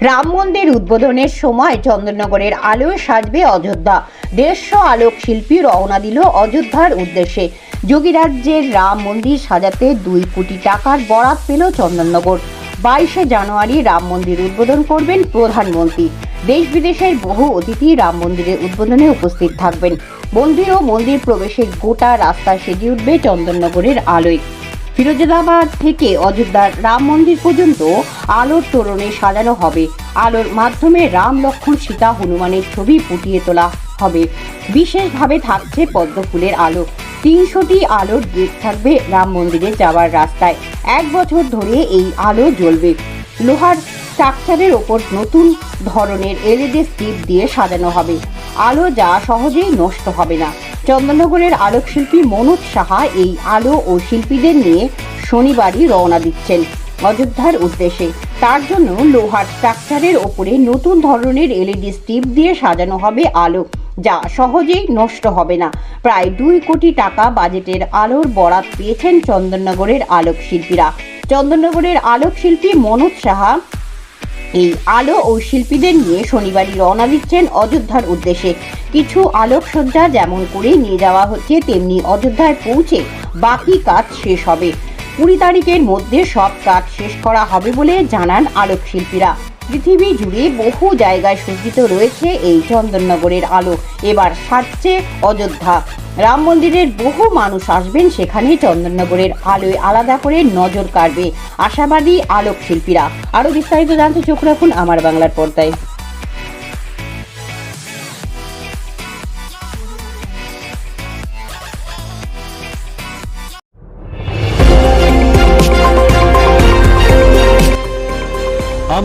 রাম মন্দির উদ্বোধনের সময় চন্দননগরের আলোয় সাজবে অযোধ্যা। দেড়শো আলোক শিল্পী রওনা দিল অযোধ্যার উদ্দেশ্যে। যোগীরাজ্যের রাম মন্দির সাজাতে দুই কোটি টাকার বরাত পেল চন্দননগর। বাইশে জানুয়ারি রাম মন্দির উদ্বোধন করবেন প্রধানমন্ত্রী। দেশ বিদেশের বহু অতিথি রাম মন্দিরের উদ্বোধনে উপস্থিত থাকবেন। মন্দির ও মন্দির প্রবেশের গোটা রাস্তা সেজে উঠবে চন্দননগরের আলোয়। ফিরোজাবাদ থেকে অযোধ্যার রাম মন্দির পর্যন্ত আলোর তোরণে সাজানো হবে। আলোর মাধ্যমে রাম, লক্ষ্মণ, সীতা হনুমানের ছবি ফুটিয়ে তোলা হবে। বিশেষভাবে থাকছে পদ্ম ফুলের আলো। তিনশোটি আলোর গেট থাকবে রাম মন্দিরে যাওয়ার রাস্তায়। এক বছর ধরে এই আলো জ্বলবে। লোহার স্ট্রাকচারের ওপর নতুন ধরনের এলইডি স্টিপ দিয়ে সাজানো হবে। আলো যা সহজেই নষ্ট হবে না। চন্দননগরের আলোকশিল্পী মনোজ সাহা এই আলো ও শিল্পীদের নিয়ে শনিবারই রওনা দিচ্ছেন অযোধ্যার উদ্দেশ্যে। তার জন্য লোহার স্ট্রাকচারের ওপরে নতুন ধরনের এলইডি স্টিপ দিয়ে সাজানো হবে আলো, যা সহজেই নষ্ট হবে না। প্রায় দুই কোটি টাকা বাজেটের আলোর বরাত পেয়েছেন চন্দননগরের আলোক শিল্পীরা চন্দননগরের আলোক শিল্পী মনোজ সাহা এই আলো ও শিল্পীদের নিয়ে শনিবারই রওনা দিচ্ছেন অযোধ্যার উদ্দেশ্যে। কিছু আলোকসজ্জা যেমন করে নিয়ে যাওয়া হচ্ছে, তেমনি অযোধ্যায় পৌঁছে বাকি কাজ শেষ হবে। কুড়ি তারিখের মধ্যে সব কাজ শেষ করা হবে বলে জানান আলোক শিল্পীরা পৃথিবী জুড়ে বহু জায়গায় সজ্জিত রয়েছে এই চন্দননগরের আলো। এবার সাজছে অযোধ্যা। রাম মন্দিরের বহু মানুষ আসবেন সেখানে চন্দননগরের আলোয় আলাদা করে নজর কাড়বে আশাবাদী আলোক শিল্পীরা আরও বিস্তারিত জানতে চোখ রাখুন আমার বাংলার পর্দায়।